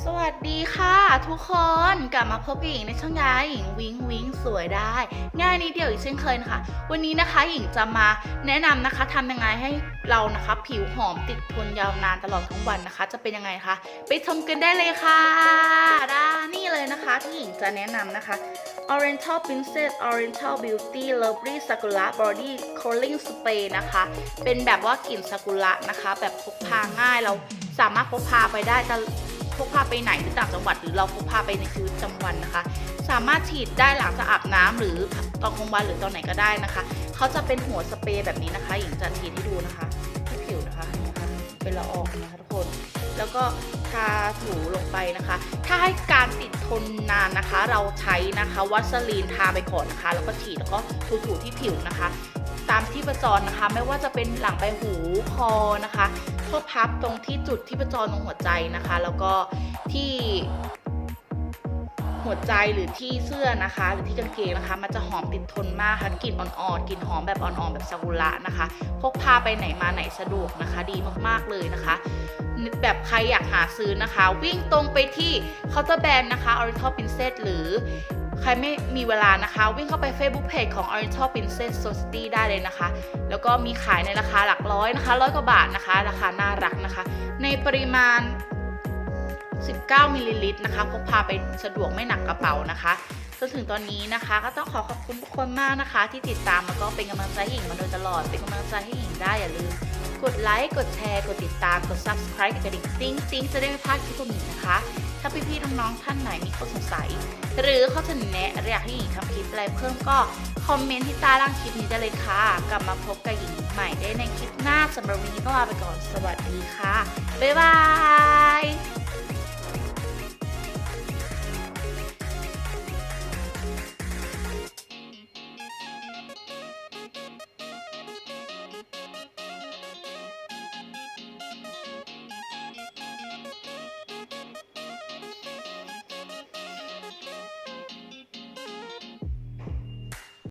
สวัสดีค่ะทุกคนกลับมาพบกับหญิงในช่องยาหญิงวิงวิงสวยได้ ง่ายนิดเดียวอีกเช่นเคยนะคะวันนี้นะคะหญิงจะมาแนะนำนะคะทำยังไงให้เรานะคะ ผิวหอมติดทนยาวนานตลอดทั้งวันนะคะ จะเป็นยังไงคะไปชมกันได้เลยค่ะด้านี่เลยนะคะที่หญิงจะแนะนำนะคะ Oriental Princess Oriental Beauty Lovely Sakura Body Cooling Spray นะคะ เป็นแบบว่ากลิ่นซากุระนะคะ แบบพกพาง่ายเราสามารถพกพาไปได้จะ พกพาไปไหนหรือต่างจังหวัด หรือเราพกพาไปในชีวิตประจำวันนะคะ สามารถฉีดได้หลังจากอาบน้ำหรือตอนกลางวันหรือตอนไหนก็ได้นะคะเขาจะเป็นหัวสเปรย์แบบนี้นะคะหญิงจะฉีดให้ดูนะคะที่ผิวนะคะนะคะเป็นละอองนะคะทุกคน แล้วก็ทาถูลงไปนะคะ ถ้าให้การติดทนนานนะคะ เราใช้นะคะวัสลีนทาไปก่อนนะคะ แล้วก็ฉีดแล้วก็ถูๆที่ผิวนะคะ ตามที่ประจรนะคะ ไม่ว่าจะเป็นหลังใบหูคอนะคะข้อพับตรงที่จุดที่ประจรตรงหัวใจนะคะ แล้วก็ที่หัวใจหรือที่เสื้อนะคะ หรือที่กางเกงนะคะ มันจะหอมติดทนมากค่ะกลิ่นอ่อนๆกลิ่นหอมแบบอ่อนๆแบบซากุระนะคะ พกพาไปไหนมาไหนสะดวกนะคะ ดีมากๆเลยนะคะ แบบใครอยากหาซื้อนะคะ วิ่งตรงไปที่เคาน์เตอร์แบรนด์นะคะ Oriental Princess หรือ ใครไม่มีเวลานะคะ วิ่งเข้าไป Facebook Page ของ Oriental Princess Society ได้เลยนะคะ แล้วก็มีขายในราคาหลักร้อยนะคะร้อยกว่าบาทนะคะ ราคาน่ารักนะคะ ในปริมาณ 19มิลลิลิตรนะคะพกพาไปสะดวกไม่หนักกระเป๋านะคะจนถึงตอนนี้นะคะ ก็ต้องขอขอบคุณทุกคนมากนะคะ ที่ติดตามแล้วก็เป็นกำลังใจให้หญิงมาโดยตลอดเป็นกำลังใจให้หญิงได้อย่าลืม กดไลค์กดแชร์กดติดตามกด subscribe กดกระดิ่งติ๊งติ๊งจะได้ไม่พลาดคลิปพวกนี้นะคะ ถ้าพี่ๆน้องๆท่านไหนมีข้อสงสัย หรือข้อเสนอแนะหรืออยากให้หญิงทำคลิปอะไรเพิ่มก็คอมเมนต์ที่ใต้ล่างคลิปนี้ได้เลยค่ะ กลับมาพบกับหญิงใหม่ได้ในคลิปหน้าสำหรับวันนี้ก็ลาไปก่อนสวัสดีค่ะบ๊ายบาย